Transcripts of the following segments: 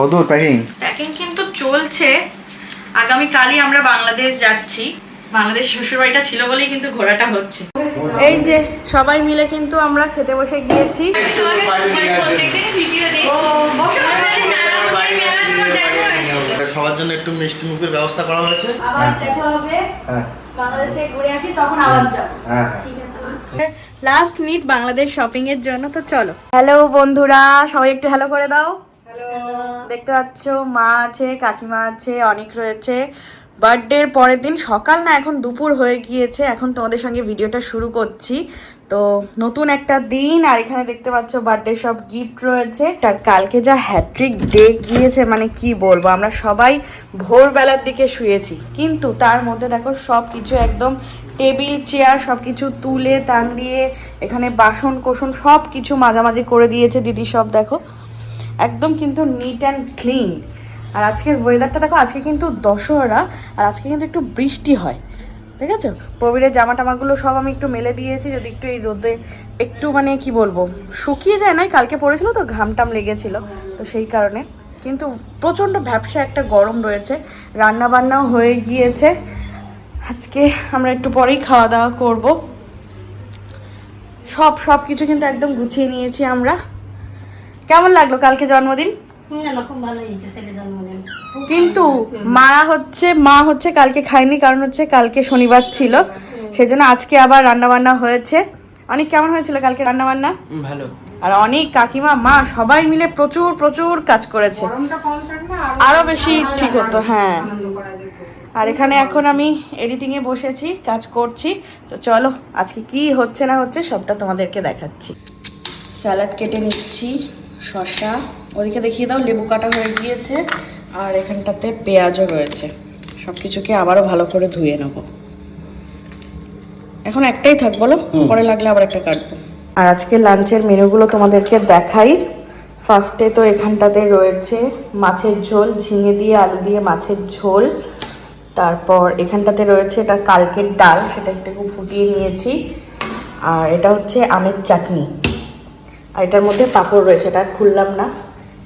কদূর packing packing কিন্তু চলছে আগামী কালই আমরা বাংলাদেশ যাচ্ছি বাংলাদেশ শ্বশুরবাড়িটা ছিল বলেই কিন্তু ঘোরাটা হচ্ছে এই যে সবাই মিলে কিন্তু আমরা খেতে বসে গিয়েছি সবার জন্য একটু মিষ্টি মুখের ব্যবস্থা করা হয়েছে আবার দেখা হবে হ্যাঁ বাংলাদেশে ঘুরে আসি তখন আবার যাব হ্যাঁ লাস্ট মিনিট বাংলাদেশ শপিং এর জন্য তো চলো হ্যালো বন্ধুরা সবাই একটু হ্যালো করে দাও দেখতে পাচ্ছ, মা আছে, কাকিমা আছে, অনেক রয়েছে। বার্থডের পরের দিন সকাল না, এখন দুপুর হয়ে গিয়েছে। এখন তোমাদের সঙ্গে ভিডিওটা শুরু করছি। তো নতুন একটা দিন, আর এখানে দেখতে পাচ্ছ বার্থডে সব গিফট রয়েছে। আর কালকে যা হ্যাট্রিক ডে গিয়েছে মানে কি বলব, আমরা সবাই ভোরবেলার দিকে শুয়েছি। কিন্তু তার মধ্যে দেখো সব কিছু একদম টেবিল চেয়ার সব কিছু তুলে দিয়ে, এখানে বাসন কোসন সব কিছু মাঝামাঝি করে দিয়েছে। দিদি সব দেখো। একদম কিন্তু নিট অ্যান্ড ক্লিন আর আজকের ওয়েদারটা দেখো, আজকে কিন্তু দশহরা, আর আজকে কিন্তু একটু বৃষ্টি হয়। ঠিক আছে? প্রবীরের জামা টামাগুলো সব আমি একটু মেলে দিয়েছি, যদি একটু এই রোদে একটু মানে কি বলব, শুকিয়ে যায় নাই, কালকে পড়েছিল তো ঘাম টাম লেগেছিল, তো সেই কারণে। কিন্তু প্রচণ্ড ব্যবসা একটা গরম রয়েছে রান্না বান্নাও হয়ে গিয়েছে। আজকে আমরা একটু পরেই খাওয়া দাওয়া করব। সব সব কিছু কিন্তু একদম গুছিয়ে নিয়েছি আমরা। কেমন লাগল কালকে জন্মদিন? কিন্তু মা হচ্ছে মা হচ্ছে কালকে খায়নি কারণ হচ্ছে কালকে শনিবার ছিল। সেই জন্য আজকে আবার রান্না বান্না হয়েছে। অনেক কেমন হয়েছিল কালকে রান্না বান্না ভালো। আর অনেক কাকিমা মা সবাই মিলে প্রচুর প্রচুর কাজ করেছে। আরও বেশি ঠিক হতো হ্যাঁ। আর এখানে এখন আমি এডিটিং এ বসেছি কাজ করছি। তো চলো আজকে কি হচ্ছে না হচ্ছে সবটা তোমাদেরকে দেখাচ্ছি। স্যালাড কেটে নিচ্ছি। শসা ওদিকে দেখিয়ে দাও লেবু কাটা হয়ে গিয়েছে আর এখানটাতে পেঁয়াজও রয়েছে। সব কিছুকে আবারও ভালো করে ধুয়ে নেব। এখন একটাই থাক বলো? পরে লাগলে আবার একটা কাটবো। আর আজকে লাঞ্চের মেনুগুলো তোমাদেরকে দেখাই। ফার্স্টে তো এখানটাতে রয়েছে মাছের ঝোল ঝিঙে দিয়ে আলু দিয়ে মাছের ঝোল। তারপর এখানটাতে রয়েছে এটা কালকের ডাল সেটা একটু ফুটিয়ে নিয়েছি। আর এটা হচ্ছে আমের চাটনি। আর এটার মধ্যে পাঁপড় রয়েছে এটা খুললাম না।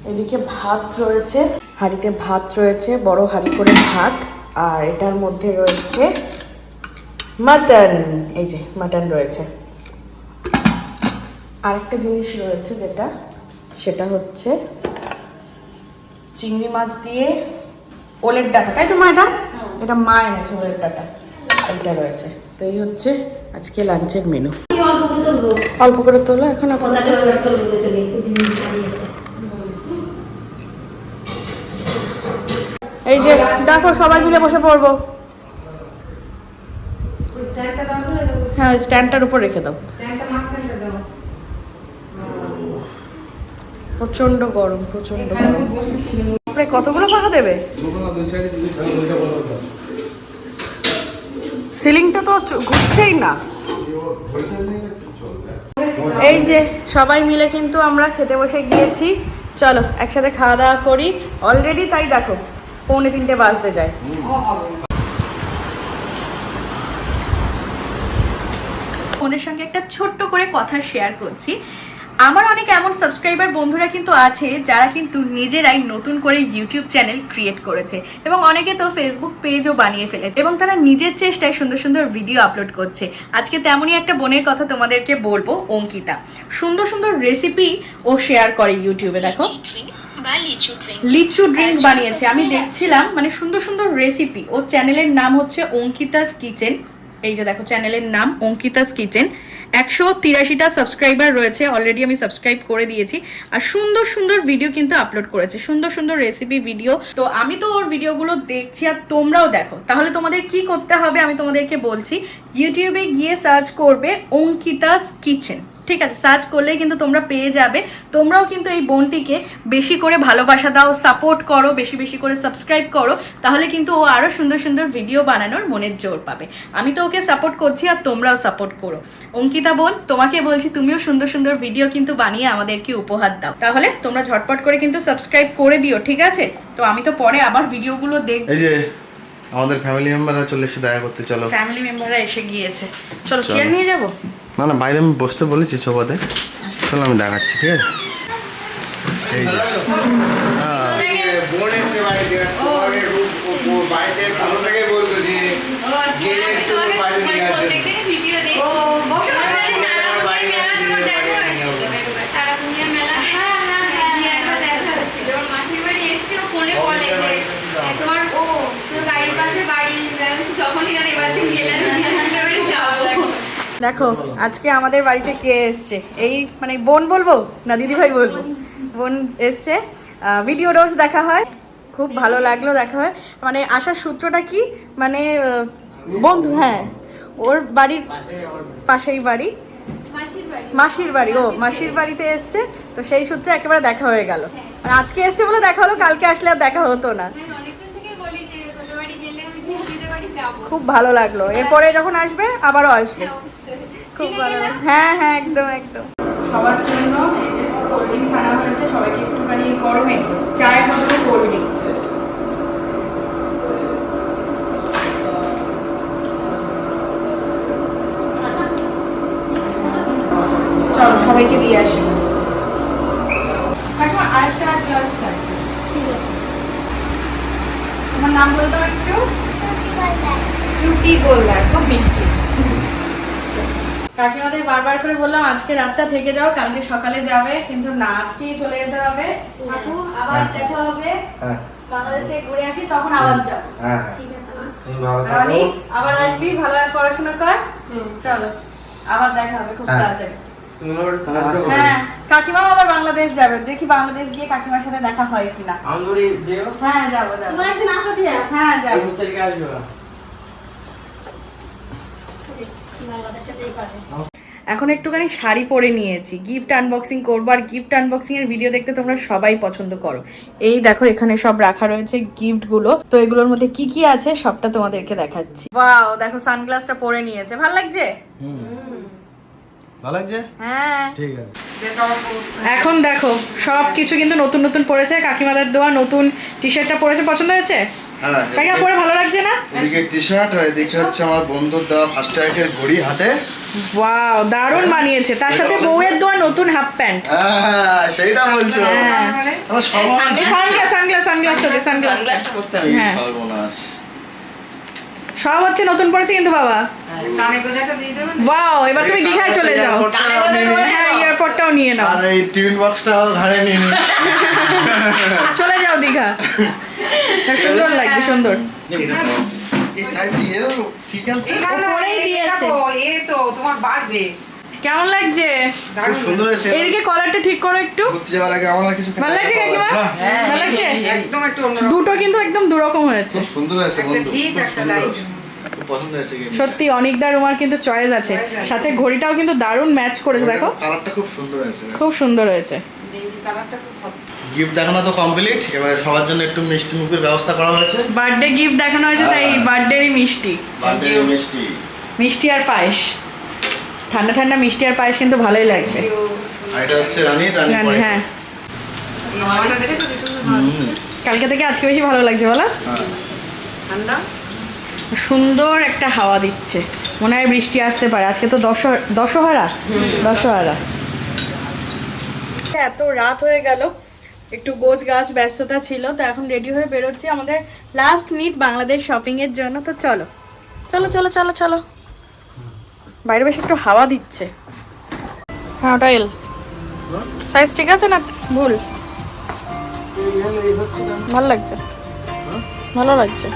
এদিকে ভাত রয়েছে হাঁড়িতে ভাত রয়েছে বড় হাঁড়ি করে ভাত আর এটার মধ্যে রয়েছে মাটন। এই যে মাটন রয়েছে। আরেকটা জিনিস রয়েছে যেটা সেটা হচ্ছে চিংড়ি মাছ দিয়ে ওলের ডাটা। তাই তো মা এটা? এটা মা এনেছে ওলের ডাটা। এটা রয়েছে। তো এই হচ্ছে আজকে লাঞ্চের মেনু অল্প করে তোলো এখন আপাতত। এই যে দেখো সবাই মিলে বসে পড়ব। হ্যাঁ স্ট্যান্ডটার উপর রেখে দাও। প্রচণ্ড গরম প্রচণ্ড গরম। কতগুলো ফাঁকা দেবে? সিলিংটা তো ঘুরছেই না। এই যে, সবাই মিলে কিন্তু আমরা খেতে বসে গিয়েছি। চলো, একসাথে খাওয়া দাওয়া করি। অলরেডি তাই দেখো, পৌনে তিনটে বাজতে যায়। ওদের সঙ্গে একটা ছোট্ট করে কথা শেয়ার করছি। আমার অনেক এমন সাবস্ক্রাইবার বন্ধুরা কিন্তু আছে যারা কিন্তু নিজেরাই নতুন করে ইউটিউব চ্যানেল ক্রিয়েট করেছে এবং অনেকে তো ফেসবুক পেজও বানিয়ে ফেলেছে এবং তারা নিজের চেষ্টায় সুন্দর সুন্দর ভিডিও আপলোড করছে। আজকে তেমনই একটা বোনের কথা তোমাদেরকে বলব অঙ্কিতা। সুন্দর সুন্দর রেসিপি ও শেয়ার করে ইউটিউবে দেখো। লিচু ড্রিঙ্ক বানিয়েছে। আমি দেখছিলাম মানে সুন্দর সুন্দর রেসিপি ও চ্যানেলের নাম হচ্ছে অঙ্কিতাস কিচেন। এই যে দেখো চ্যানেলের নাম অঙ্কিতাস কিচেন। একশো তিরাশিটা সাবস্ক্রাইবার রয়েছে অলরেডি আমি সাবস্ক্রাইব করে দিয়েছি। আর সুন্দর সুন্দর ভিডিও কিন্তু আপলোড করেছে, সুন্দর সুন্দর রেসিপি ভিডিও তো আমি তো ওর ভিডিওগুলো দেখছি আর তোমরাও দেখো। তাহলে তোমাদের কি করতে হবে আমি তোমাদেরকে বলছি ইউটিউবে গিয়ে সার্চ করবে অঙ্কিতাস কিচেন ঠিক আছে সার্চ করলেই কিন্তু তোমরা পেয়ে যাবে। তোমরাও কিন্তু এই বোনটিকে বেশি করে ভালোবাসা দাও সাপোর্ট করো বেশি বেশি করে সাবস্ক্রাইব করো তাহলে কিন্তু ও আরও সুন্দর সুন্দর ভিডিও বানানোর মনের জোর পাবে। আমি তো ওকে সাপোর্ট করছি আর তোমরাও সাপোর্ট করো। অঙ্কিতা বোন তোমাকে বলছি তুমিও সুন্দর সুন্দর ভিডিও কিন্তু বানিয়ে আমাদেরকে উপহার দাও। তাহলে তোমরা ঝটপট করে কিন্তু সাবস্ক্রাইব করে দিও ঠিক আছে? তো আমি তো পরে আবার ভিডিওগুলো দেখ এই যে আমাদের ফ্যামিলি মেম্বাররা চলে এসে দেখা করতে চলো। ফ্যামিলি মেম্বাররা এসে গিয়েছে। চলো চেয়ার নিয়ে যাব? না না বাইরে আমি বসতে বলেছি সোফাতে চলো আমি দেখাচ্ছি ঠিক আছে? এই যে। হ্যাঁ বাড়িতে থেকে বলতো যে ও আচ্ছা, গেলে আমি একটু তোমাকে বাইরে মানে নিয়ে আসো। প্রত্যেকদিনই ভিডিও দেখি। ও, বসো, তোমার সাথে বসো, নানামণির বাইরে মেলা নিয়ে তোমার বাইরে দেখা নিয়ে হয়েছিল যাব। একবার। তারাপুরিয়ার মেলা। হ্যাঁ, হ্যাঁ, হ্যাঁ, গিয়ে একবার দেখা হয়েছিল। ওর মাসির বাড়ি এসছে, ও ফোনে বলে যে, এ, তোমার ও, তোর বাড়ির পাশে বাড়ি, আমি বলছি, যখনই জানি এবার থেকে গেলে আমি দিদির বাড়ি যাব। দেখো, আজকে আমাদের বাড়িতে কে এসছে? এই মানে বোন বলব না দিদি ভাই বলব? বোন এসছে। ভিডিও রোজ দেখা হয়। খুব ভালো লাগল দেখা হয়। মানে আসার সূত্রটা কি? মানে বন্ধু হ্যাঁ। ওর বাড়ির পাশেই বাড়ি। মাসির বাড়ি, ও, মাসির বাড়িতে এসছে। তো সেই সূত্রে একেবারে দেখা হয়ে গেল। আর আজকে এসছে বলে দেখা হলো, কালকে আসলে আর দেখা হতো না। খুব ভালো লাগল। এরপরে যখন আসবে, আবারও আসবে। খুব ভালো হ্যাঁ হ্যাঁ একদম একদম। সবার জন্য এই যে কোল্ড ড্রিঙ্কস আনা হয়েছে সবাইকে একটুখানি গরমে চায়ের বদলে কোল্ড ড্রিঙ্কস চলো সবাইকে দিয়ে আসি। আরেকটা ঠিক আছে। তোমার নাম বলে দাও একটু। শ্রুতি গোলদার খুব মিষ্টি। কাকিমাদের বারবার করে বললাম আজকে রাতটা থেকে যাও কালকে সকালে যাবে কিন্তু না আজকেই চলে যেতে হবে। কাকু আবার দেখা হবে। হ্যাঁ। বাংলাদেশে ঘুরে আসি তখন আবার যাব। হ্যাঁ ঠিক আছে মা। তুমি ভালো রানি আবার আসবি ভালোভাবে পড়াশোনা কর। চলো আবার দেখা হবে খুব হ্যাঁ। তাড়াতাড়ি। হ্যাঁ কাকিমাও আবার বাংলাদেশ যাবে। দেখি বাংলাদেশ গিয়ে কাকিমার সাথে দেখা হয় কিনা। যেও। হ্যাঁ যাব যাব। তোমার একদিন আসো দিয়া। হ্যাঁ যাব একুশ তারিখে আসবে বাংলাদেশে যেই পাবে এখন একটুখানি শাড়ি পরে নিয়েছি। গিফট আনবক্সিং করব আর গিফট আনবক্সিং এর ভিডিও দেখতে তোমরা সবাই পছন্দ করো। এই দেখো এখানে সব রাখা রয়েছে গিফটগুলো। তো এগুলোর মধ্যে কি কি আছে সবটা তোমাদেরকে দেখাচ্ছি। ওয়াও দেখো সানগ্লাসটা পরে নিয়েছে। ভালো লাগছে? হ্যাঁ। এখন দেখো সব কিছু কিন্তু নতুন নতুন পড়েছে। কাকিমাদের দেওয়া নতুন টি শার্টটা পরেছে পছন্দ হয়েছে? হ্যাঁ পরে ভালো লাগছে না? এদিকে টি শার্ট আর এদিকে হচ্ছে আমার বন্ধুর দেওয়া ফার্স্ট ট্র্যাকের ঘড়ি হাতে। ওয়াও দারুণ মানিয়েছে তার সাথে বউয়ের দেওয়া নতুন হাফ প্যান্ট হ্যাঁ সেইটা বলছো। হ্যাঁ। আমার সর্বনাশ সানগ্লাস সানগ্লাস সানগ্লাস সানগ্লাস। হ্যাঁ। সব হচ্ছে নতুন পড়েছে কিন্তু বাবা। ওয়াও এবার তুমি দীঘায় চলে যাও। হ্যাঁ এয়ারপোর্টটাও নিয়ে নাও। আর এই টিফিন বক্সটাও ঘাড়ে নিয়ে নি চলে যাও দীঘা। হ্যাঁ, সুন্দর লাগছে সুন্দর। এই তাই তো এর ঠিক আছে। পরেই দিয়েছে। এ তো তোমার বাড়বে। কেমন লাগছে? সুন্দর এদিকে কলারটা ঠিক করো একটু। যাওয়ার আগে আমার কিছু ভালো লাগছে কাকিমা? হ্যাঁ, ভালো লাগছে? একদম একটু দুটো কিন্তু একদম দুরকম হয়েছে। সুন্দর বন্ধু। ঠিক, খুব পছন্দ হয়েছে সত্যি অনেকদার রুমার কিন্তু চয়েস আছে। সাথে ঘড়িটাও কিন্তু দারুণ ম্যাচ করেছে দেখো। কালারটা খুব সুন্দর হয়েছে খুব সুন্দর হয়েছে। গিফট দেখানো তো কমপ্লিট এবারে সবার জন্য একটু মিষ্টি মুখের ব্যবস্থা করা হয়েছে। বার্থডে গিফট দেখানো হয়েছে তাই বার্থডেরই মিষ্টি। বার্থডে মিষ্টি। মিষ্টি আর পায়েস। ঠান্ডা ঠান্ডা মিষ্টি আর পায়েস কিন্তু ভালোই লাগবে। আর এটা হচ্ছে রানী রানী হ্যাঁ। কালকে থেকে আজকে বেশি ভালো লাগছে বলো। হ্যাঁ। ঠান্ডা? সুন্দর একটা হাওয়া দিচ্ছে। মনে হয় বৃষ্টি আসতে পারে। আজকে তো দশ দশহারা। দশহারা। এত রাত হয়ে গেল। একটু গোছ গাছ ব্যস্ততা ছিল, তো এখন রেডি হয়ে বেরোচ্ছি আমাদের লাস্ট মিট বাংলাদেশ শপিং এর জন্য। তো চলো। চলো চলো চলো চলো। বাইরে বেশ একটু হাওয়া দিচ্ছে। হ্যাঁ ওটা এল। সাইজ ঠিক আছে না? ভুল। ভালো লাগছে। ভালো লাগছে।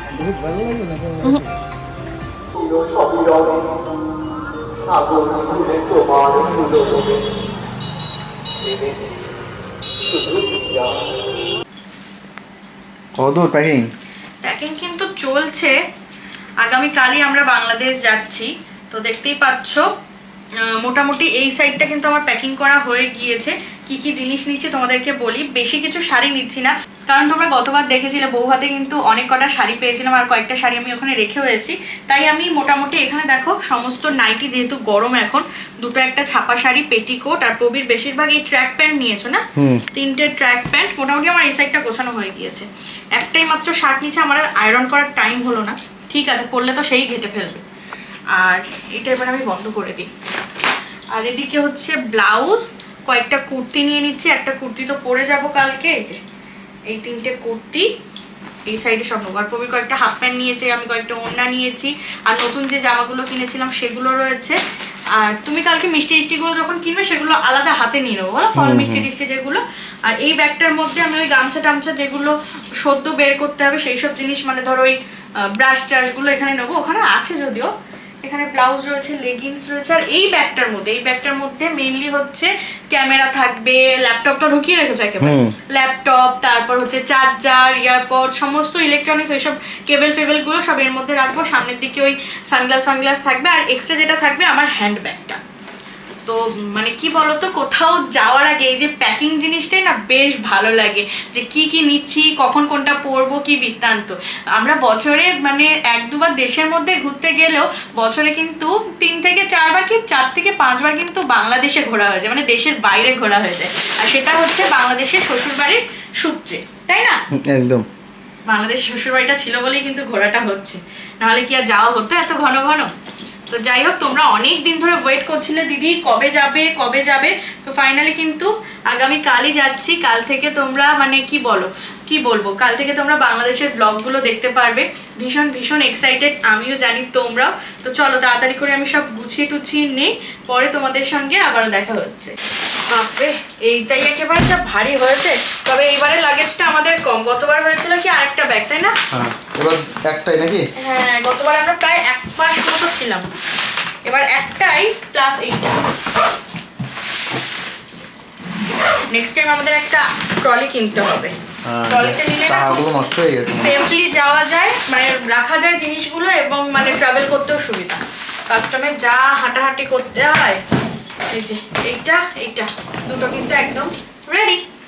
প্যাকিং। প্যাকিং কিন্তু চলছে। আগামীকালই আমরা বাংলাদেশ যাচ্ছি। তো দেখতেই পাচ্ছ মোটামুটি এই সাইডটা কিন্তু আমার প্যাকিং করা হয়ে গিয়েছে। কি কি জিনিস নিচ্ছি তোমাদেরকে বলি। বেশি কিছু শাড়ি নিচ্ছি না। কারণ তোমরা গতবার দেখেছিলে বৌভাতে কিন্তু অনেক কটা শাড়ি পেয়েছিলাম আর কয়েকটা শাড়ি আমি ওখানে রেখেও এসেছি। তাই আমি মোটামুটি এখানে দেখো সমস্ত নাইটি যেহেতু গরম এখন দুটো একটা ছাপা শাড়ি পেটিকোট আর প্রবীর বেশিরভাগ এই ট্র্যাক প্যান্ট নিয়েছো না? তিনটে ট্র্যাক প্যান্ট মোটামুটি আমার এই সাইডটা গোছানো হয়ে গিয়েছে। একটাই মাত্র শার্ট নিচে আমার আয়রন করার টাইম হলো না। ঠিক আছে পরলে তো সেই ঘেটে ফেলবে। আর এটা এবার আমি বন্ধ করে দিই। আর এদিকে হচ্ছে ব্লাউজ কয়েকটা কুর্তি নিয়ে নিচ্ছি একটা কুর্তি তো পরে যাব কালকে এই যে এই তিনটে কুর্তি এই সাইডে সব আর প্রবীর কয়েকটা হাফ প্যান্ট নিয়েছে আমি কয়েকটা ওড়না নিয়েছি আর নতুন যে জামাগুলো কিনেছিলাম সেগুলো রয়েছে। আর তুমি কালকে মিষ্টি টিষ্টিগুলো যখন কিনবে সেগুলো আলাদা হাতে নিয়ে নেব বলো? ফল মিষ্টি টিষ্টি যেগুলো। আর এই ব্যাগটার মধ্যে আমি ওই গামছা টামছা যেগুলো সদ্য বের করতে হবে সেই সব জিনিস মানে ধরো ওই ব্রাশ ট্রাশগুলো এখানে নেব। ওখানে আছে যদিও এখানে ব্লাউজ রয়েছে লেগিংস রয়েছে আর এই ব্যাগটার মধ্যে এই ব্যাগটার মধ্যে মেইনলি হচ্ছে ক্যামেরা থাকবে ল্যাপটপটা ঢুকিয়ে রেখেছে একেবারে। ল্যাপটপ তারপর হচ্ছে চার্জার ইয়ারপড সমস্ত ইলেকট্রনিক্স ওইসব কেবল ফেবেলগুলো সব এর মধ্যে রাখব। সামনের দিকে ওই সানগ্লাস সানগ্লাস থাকবে আর এক্সট্রা যেটা থাকবে আমার হ্যান্ড ব্যাগটা তো মানে কি বলতো কোথাও যাওয়ার আগে এই যে প্যাকিং জিনিসটাই না বেশ ভালো লাগে। যে কি কি নিচ্ছি কখন কোনটা পরবো কি বৃত্তান্ত। আমরা বছরে মানে এক দুবার দেশের মধ্যে ঘুরতে গেলেও বছরে কিন্তু তিন থেকে চারবার কি চার থেকে পাঁচবার কিন্তু বাংলাদেশে ঘোরা হয়ে যায়। মানে দেশের বাইরে ঘোরা হয়ে যায়। আর সেটা হচ্ছে বাংলাদেশের শ্বশুরবাড়ির সূত্রে। তাই না? একদম। বাংলাদেশ শ্বশুরবাড়িটা ছিল বলেই কিন্তু ঘোরাটা হচ্ছে। নাহলে কি আর যাওয়া হতো এত ঘন ঘন? তো যাই হোক তোমরা অনেক দিন ধরে ওয়েট করছিলে দিদি, কবে যাবে কবে যাবে? তো ফাইনালি কিন্তু আগামী কালই যাচ্ছি। কাল থেকে তোমরা মানে কি বলো? কি বলব? কাল থেকে তোমরা বাংলাদেশের ব্লগগুলো দেখতে পারবে। ভীষণ ভীষণ এক্সাইটেড আমিও জানি তোমরাও। তো চলো, তাড়াতাড়ি করে আমি সব গুছিয়ে টুছিয়ে নেই। পরে তোমাদের সঙ্গে আবারও দেখা হচ্ছে। বাপরে এইটাই একেবারে যা ভারী হয়েছে। তবে এইবারে লাগেজটা আমাদের কম। গতবার হয়েছিল কি আরেকটা ব্যাগ তাই না? হ্যাঁ এবার একটাই নাকি? হ্যাঁ গতবার আমরা প্রায় এক মাস মতো ছিলাম। এবার একটাই প্লাস এইটা। নেক্সট টাইম আমাদের একটা ট্রলি কিনতে হবে। ট্রলিতে নিলে না নষ্ট হয়ে গেছে। সেফলি যাওয়া যায় মানে রাখা যায় জিনিসগুলো এবং মানে ট্রাভেল করতেও সুবিধা। কাস্টমে যা হাঁটাহাঁটি করতে হয় এই যে এইটা এইটা দুটো কিন্তু একদম রেডি